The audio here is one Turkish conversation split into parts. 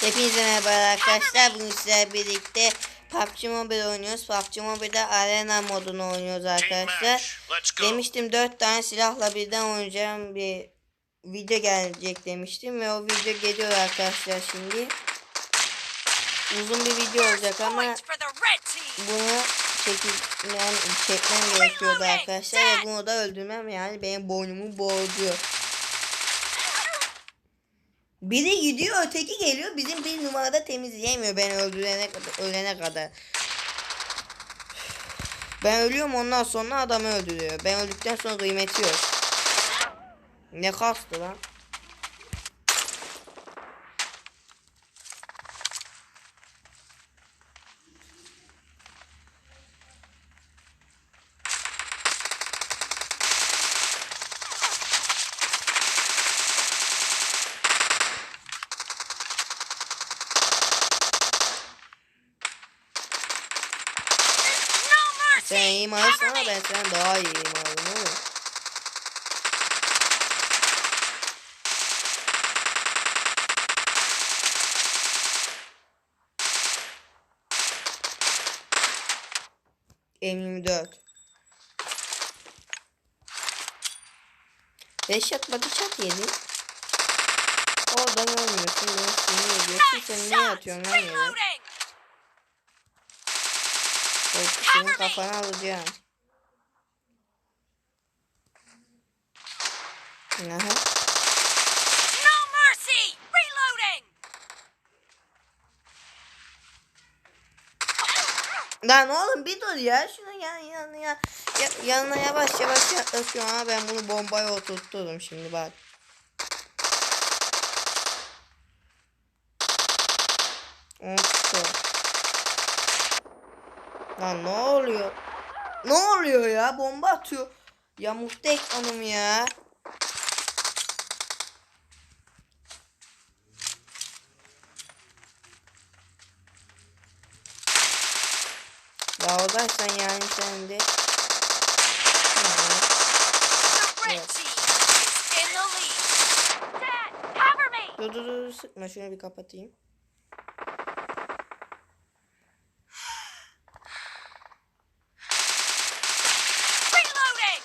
Hepinize merhaba arkadaşlar. Bugün sizlerle birlikte PUBG Mobile oynuyoruz. PUBG Mobile'de arena modunu oynuyoruz arkadaşlar. Demiştim 4 tane silahla birden oynayacağım bir video gelecek demiştim ve o video geliyor arkadaşlar şimdi. Uzun bir video olacak ama bunu çekmem, çekmem gerekiyordu arkadaşlar ve bunu da öldürmem yani benim boynumu boğuyor. Biri gidiyor öteki geliyor bizim bir numarada temizleyemiyor ben öldürene kadar ölene kadar. Ben ölüyorum ondan sonra adamı öldürüyor. Ben öldükten sonra kıymeti yok. Ne kastı lan? No mercy. Sen iyi Cover ben senden daha iyi alırım oğlum. M24 Beş shot body shot yedi. Oradan ölmüyorsun. Beni sinir ediyorsun. Sen niye atıyorsun lan yere? Senin kafanı alacağım. Aha. No mercy. Reloading. Lan oğlum bir dur ya. Şunu yan yanına ya, ya, yanına yavaş yavaş yaklaşıyorum ama ben bunu bombaya oturturum şimdi bak. Oldu. Lan ne oluyor? Ne oluyor ya? Bomba atıyor. Ya muhtek hanım ya. Ya oradaysan yani sen de. The red Yes. team is in the lead. Dad, cover me. Dur dur dur sıkma şunu bir kapatayım. Reloading.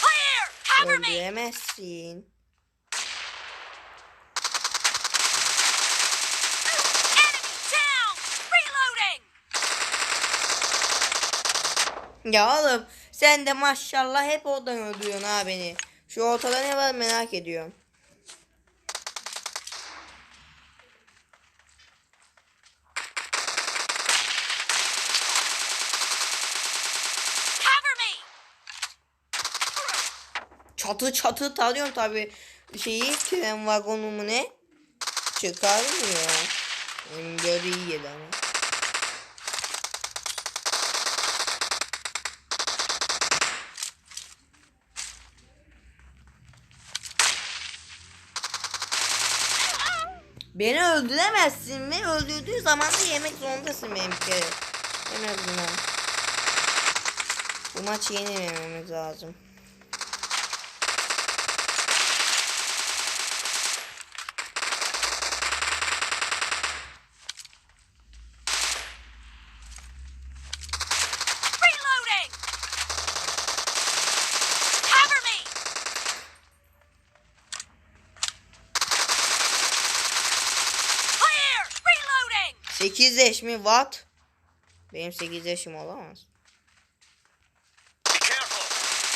Clear. Cover me. Öldüremezsin. Enemy down. Reloading. Ya oğlum sen de maşallah hep oradan öldürüyorsun ha beni. Şu ortada ne var merak ediyorum. Cover me. Çatı çatı tarıyorum tabi şeyi tren vagonu mu ne? Çıkarmıyor. Benim iyi yedi ama. Beni öldüremezsin mi? Öldürdüğü zaman da yemek zorundasın benim bir kere. En azından. Bu maçı yenilmememiz lazım. Reloading. Cover me. Clear. Reloading. 8 yaş mı? What? Benim 8 yaşım olamaz. Be careful.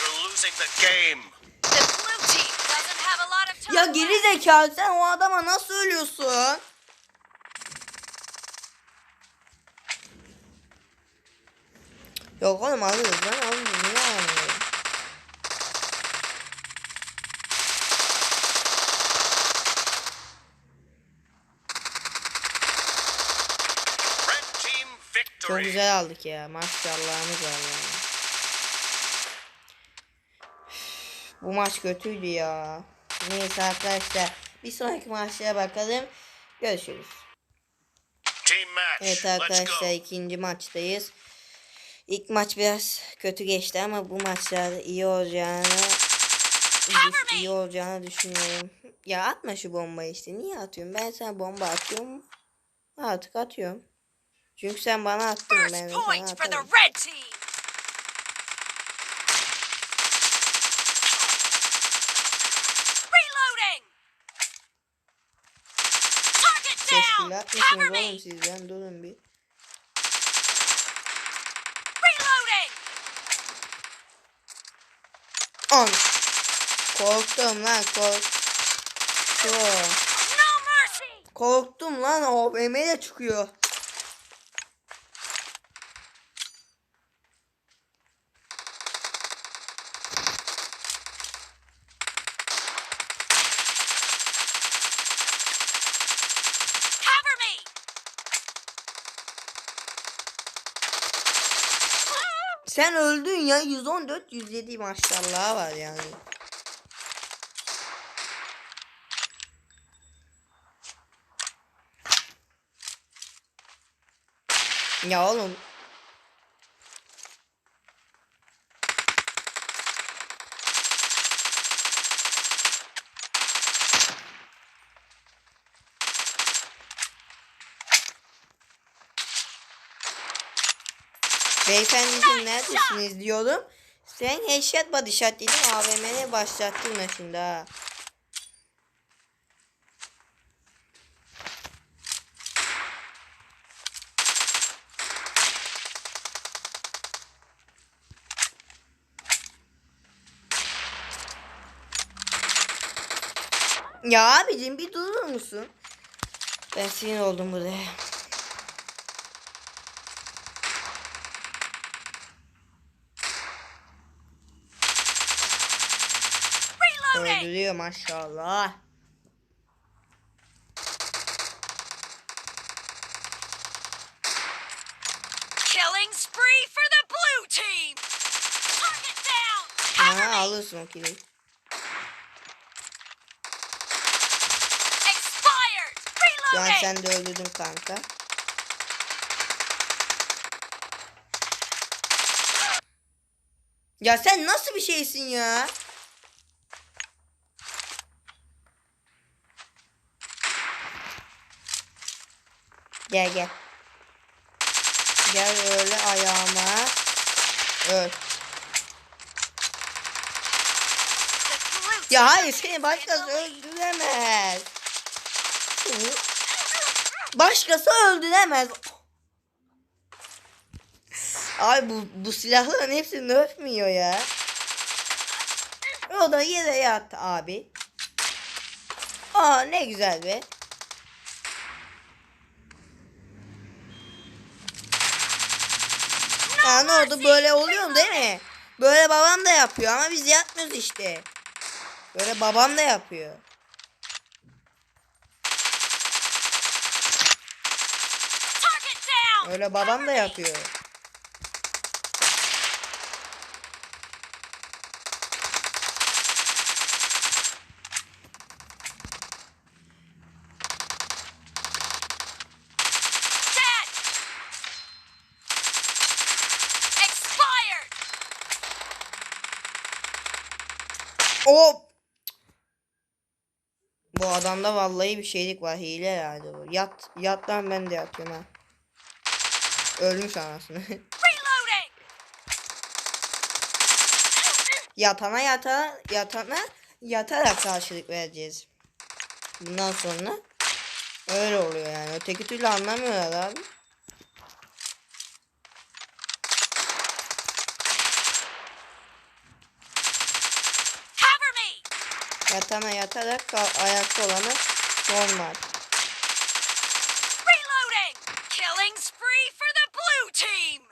You're losing the game. The blue team doesn't have a lot of time. Ya geri zekalı sen o adama nasıl ölüyorsun? Yok oğlum alıyoruz lan oğlum niye almıyorum? Red team Çok güzel aldık ya maşallahımız var yani. Bu maç kötüydü ya. Neyse arkadaşlar bir sonraki maçlara bakalım. Görüşürüz. Evet arkadaşlar ikinci maçtayız. İlk maç biraz kötü geçti ama bu maçlarda iyi olacağını iyi olacağını düşünüyorum. Ya atma şu bombayı işte. Niye atıyorsun? Ben sana bomba atıyorum. Artık atıyorum. Çünkü sen bana attın. Ben sana Cover mısınız me. oğlum sizden? Durun bir. An. Korktum lan korktum. Korktum lan OBM de çıkıyor. Cover me. Sen öldün ya 114 107 maşallah var yani. Ya oğlum Beyefendiciğim neredesiniz diyorum. Sen headshot body shot dedim AVM'ne başlattın şimdi ha. Ya abicim bir durur musun? Ben sinir oldum buraya. Reloading. Öldürüyor maşallah. Killing spree for the blue team. Target down. Cover Aha me. alırsın o kili. Expired. Şu an sen de öldürdün kanka. Ya sen nasıl bir şeysin ya? Gel gel. Gel öyle ayağıma. Öl. Ya hayır seni başkası öldüremez. Başkası öldüremez. Ay bu, bu silahların hepsi öpmüyor ya. O da yere yattı abi. Aa ne güzel be. Ha ne oldu böyle oluyor değil mi? Böyle babam da yapıyor ama biz yapmıyoruz işte. Böyle babam da yapıyor. Öyle babam da yapıyor. Dead. Expired. Hop. Bu adamda vallahi bir şeylik var. Hile herhalde bu. Yat, yat lan ben de yatıyorum ha. Ölmüş anasını. Yatana yatana yatana yatarak karşılık vereceğiz. Bundan sonra öyle oluyor yani. Öteki türlü anlamıyorlar abi. Cover me. Yatana yatarak kal- ayakta olanı normal. Reloading. Killing spree for the blue team.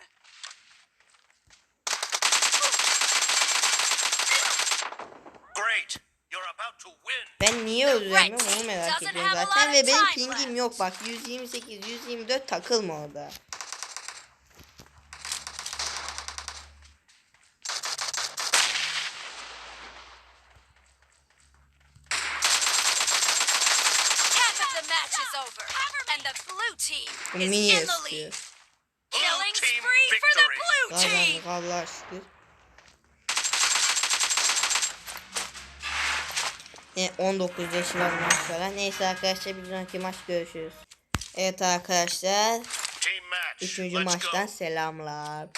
Great. You're about to win. Ben niye öldüremiyorum onu merak ediyorum zaten ve benim pingim yok bak 128 124 takılma orada. Half of the match is over, and the blue team is Mini in the istiyor. lead. Killing team spree for the victory. Blue team. Kazandık Allah'a şükür. Ne 19 yaşından sonra. Neyse arkadaşlar bir sonraki maç görüşürüz. Evet arkadaşlar. Team match. Üçüncü Let's maçtan go. selamlar.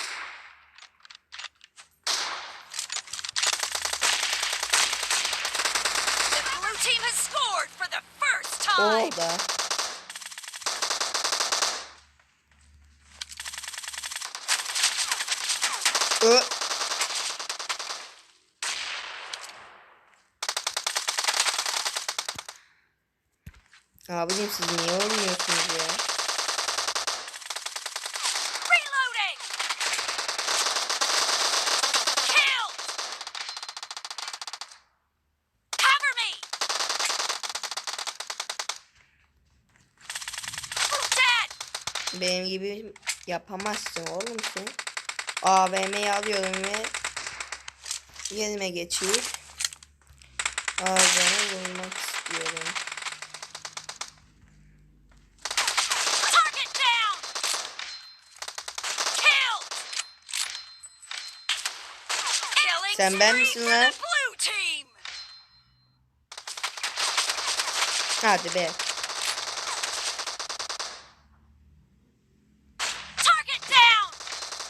The blue team has scored for the first O time. da. Ö. Abicim siz niye oynuyorsunuz ya? Reloading. Kill. Cover me. Dead. Benim gibi yapamazsın oğlum sen. AVM'yi alıyorum ve yerime geçeyim. Ağzına vurmak istiyorum. Sen ben misin lan? Hadi be. Target down.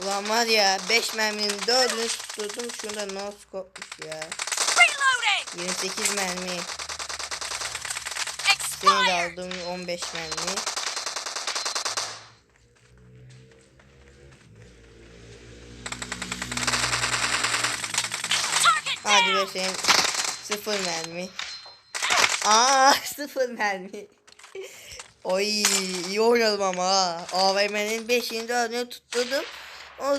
Ulan var ya 5 merminin 4'ünü tutturdum. Şurada no scope'muş ya. Reloading. 28 mermi. Seni de aldım 15 mermi. Hadi be senin sıfır mermi. Aa sıfır mermi. Oy iyi oynadım ama. AVM'nin 5'ini 4'ünü tutturdum. O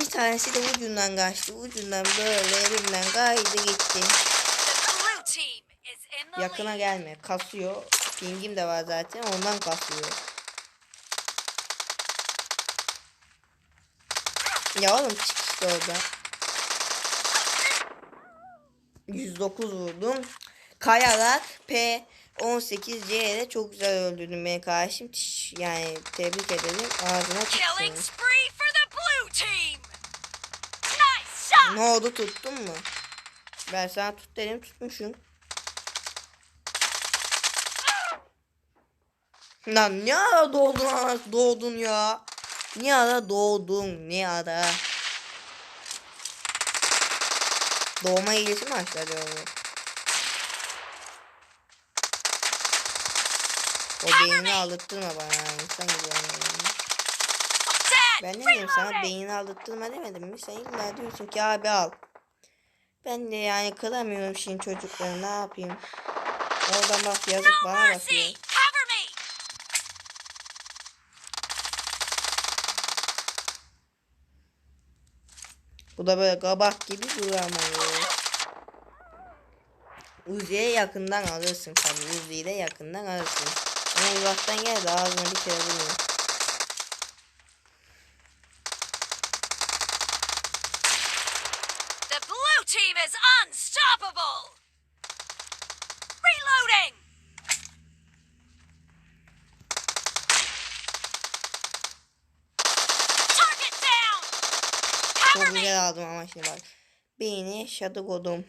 bir tanesi de ucundan kaçtı. Ucundan böyle elimden kaydı gitti. Yakına gelme. Kasıyor. Pingim de var zaten. Ondan kasıyor. Ya oğlum çık işte oradan. 109 vurdum. Kayarak P18C'ye çok güzel öldürdün beni kardeşim. Yani tebrik ederim. Ağzına Killing tutsun. spree for the blue team. Nice shot. Ne oldu tuttun mu? Ben sana tut dedim tutmuşum. Lan ne ara doğdun ana doğdun ya? Ne ara doğdun? Ne ara? Doğma ilgisi mi başladı onu? O beynini aldırtma bana. İnsan gibi. Ben ne dedim sana beynini aldırttırma demedim mi? Sen illa diyorsun ki abi al. Ben de yani kıramıyorum şimdi çocukları ne yapayım? Oradan bak yazık No bana bakıyor. Bu da böyle kabak gibi duramıyor. Uzi'ye yakından alırsın tabi. Uzi'yi de yakından alırsın. Ama uzaktan gel de ağzına bir kere vurmuyor. The blue team is unstoppable. Reloading. Target down. Çok Cover me. güzel aldım ama şimdi bak. Beyni şadı kodum.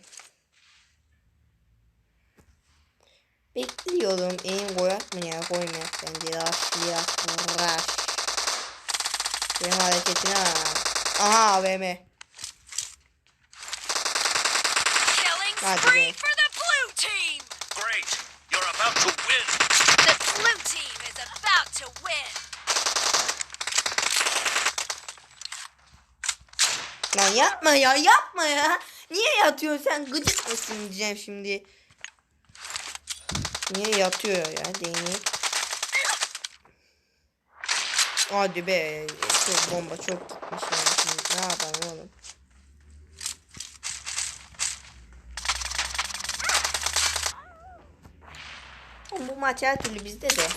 Bekliyorum. Eğim koyak mı ya? Koymayak bence. Rush, rush, rush. Benim hareketine bak. Aha AVM. Killing Hadi spree be. for the blue team. Great. You're about to win. The blue team is about to win. Lan yapma ya yapma ya. Niye yatıyorsun sen gıcık mısın diyeceğim şimdi. Niye yatıyor ya değnek. Hadi be. Çok bomba çok gitmiş. Ne yapalım oğlum. Bu maç her türlü bizde de.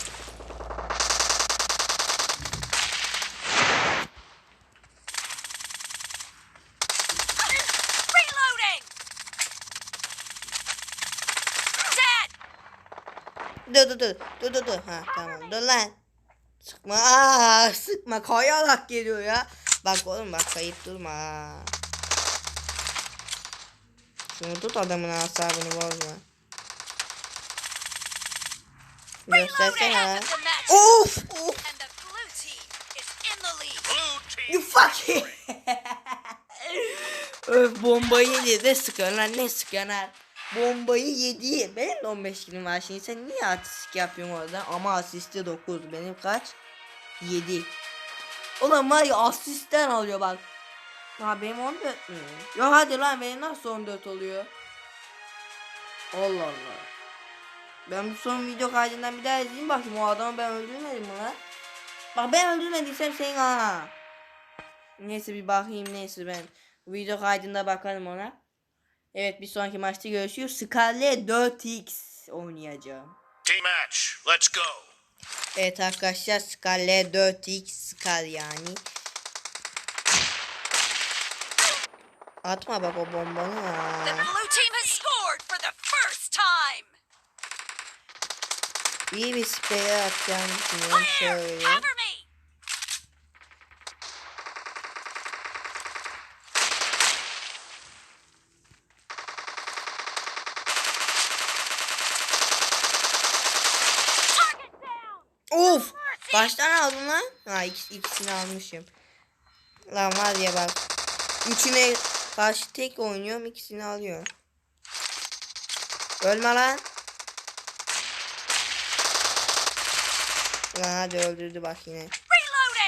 Dur dur dur. Dur dur dur. Ha tamam. Dur lan. Sıkma. Aa, sıkma. Kayarak geliyor ya. Bak oğlum bak kayıp durma. Şunu tut adamın asabını bozma. Göstersene lan. End of the match. Of! Of! And the blue team is in the lead. Blue team You fucking. Öf bombayı yedi. Ne sıkıyorsun lan ne sıkıyorsun lan? Bombayı yedi. Benim de 15 kilim var şimdi. Sen niye artistik yapıyorsun orada? Ama asisti 9. Benim kaç? 7. Ulan var ya asistten alıyor bak. Ha benim 14 mü? Ya hadi lan benim nasıl 14 oluyor? Allah Allah. Ben bu son video kaydından bir daha izleyeyim bakayım o adamı ben öldürmedim mi lan? Bak ben öldürmediysem sen ha. Neyse bir bakayım neyse ben video kaydında bakalım ona. Evet bir sonraki maçta görüşürüz. Scarlet 4x oynayacağım. team match. Let's go. Evet arkadaşlar Scarlet 4x Scar yani. Atma bak o bombanı ha. blue team has scored for the first time. İyi bir sprey atacağını düşünüyorum şöyle. Of! Kaç tane aldın lan? Ha ikis, ikisini almışım. Lan var ya bak. Üçüne karşı tek oynuyorum ikisini alıyorum. Ölme lan. Lan hadi öldürdü bak yine.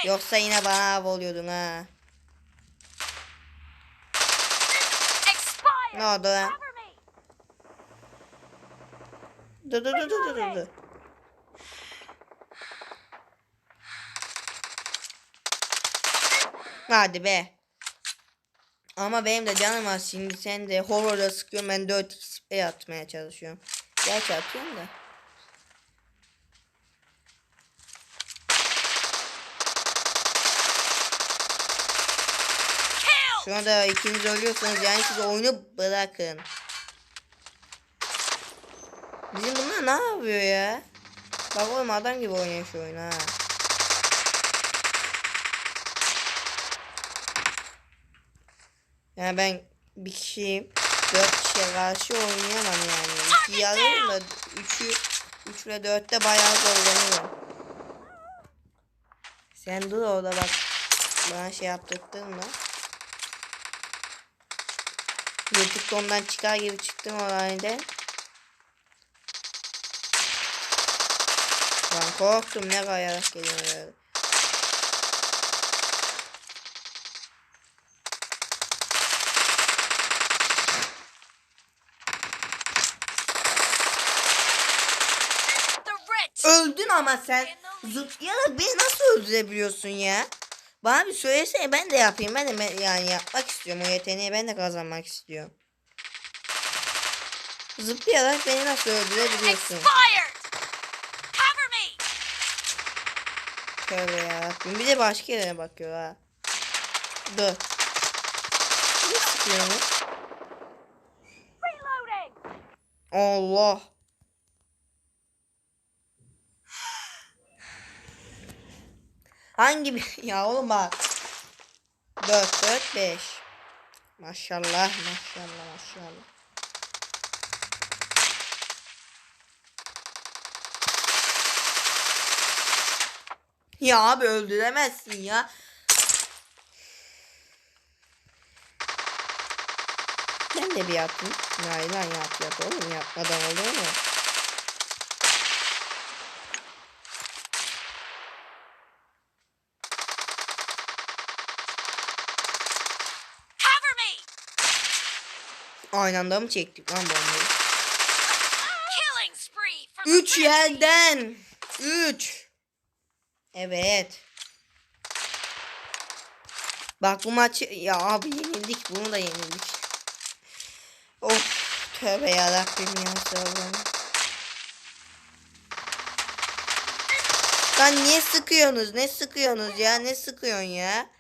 Yoksa yine bana av oluyordun ha. Ne oldu lan? Dur dur dur dur dur dur. Hadi be. Ama benim de canım az şimdi sen de horror'a sıkıyorsun ben 4 XP atmaya çalışıyorum. Gerçi atıyorum da. Kill. Şu anda ikiniz ölüyorsunuz yani siz oyunu bırakın. Bizim bunlar ne yapıyor ya? Bak oğlum adam gibi oynuyor şu oyunu ha. Yani ben bir kişiyim. Dört kişiye karşı oynayamam yani. İkiyi alıyorum da üçü, üç ve dörtte bayağı zorlanıyorum. Sen dur orada bak. Bana şey yaptırttın mı? Youtube'da ondan çıkar gibi çıktım o halde. Lan korktum ne kayarak geliyor öyle. The red team. Öldün ama sen zıplayarak beni nasıl öldürebiliyorsun ya? Bana bir söylesene ben de yapayım. Ben de yani yapmak istiyorum. O yeteneği ben de kazanmak istiyorum. Zıplayarak beni nasıl öldürebiliyorsun? Tövbe yarabbim. Bir de başka yerine bakıyor ha. Dur. Ne? Reloading. Allah. Hangi bir ya oğlum bak. 4 4 5. Maşallah maşallah maşallah. Ya abi öldüremezsin ya. Ben de bir yapayım. Hayır lan yap yap oğlum yapmadan olur mu? Cover me. Aynı anda mı çektik lan bombayı? Üç yerden. Üç. Evet. Bak bu maçı ya abi yenildik bunu da yenildik. Of tövbe yarabbim ya sabır. Lan niye sıkıyorsunuz? Ne sıkıyorsunuz ya? Ne sıkıyorsun ya?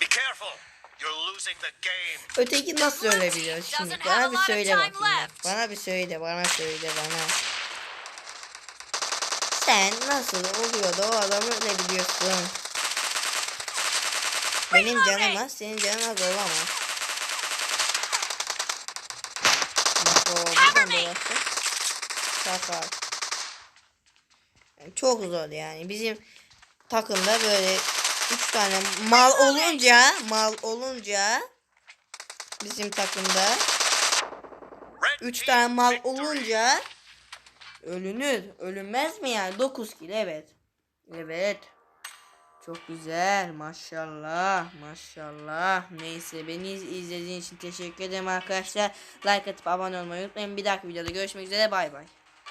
Be careful. You're losing the game. Öteki nasıl ölebiliyor şimdi? Bana bir söyle bakayım. Bana bir söyle, bana söyle, bana. Sen nasıl oluyor da o adamı ölebiliyorsun? Benim canım az, senin canın az olamaz. Bak o, bu burası. Sakar. Yani çok zor yani. Bizim takımda böyle üç tane mal olunca mal olunca bizim takımda Red üç team tane mal olunca ölünür. Ölünmez mi yani? 9 kill evet. Evet. Çok güzel. Maşallah. Maşallah. Neyse beni iz- izlediğiniz için teşekkür ederim arkadaşlar. Like atıp abone olmayı unutmayın. Bir dahaki videoda görüşmek üzere. Bay bay.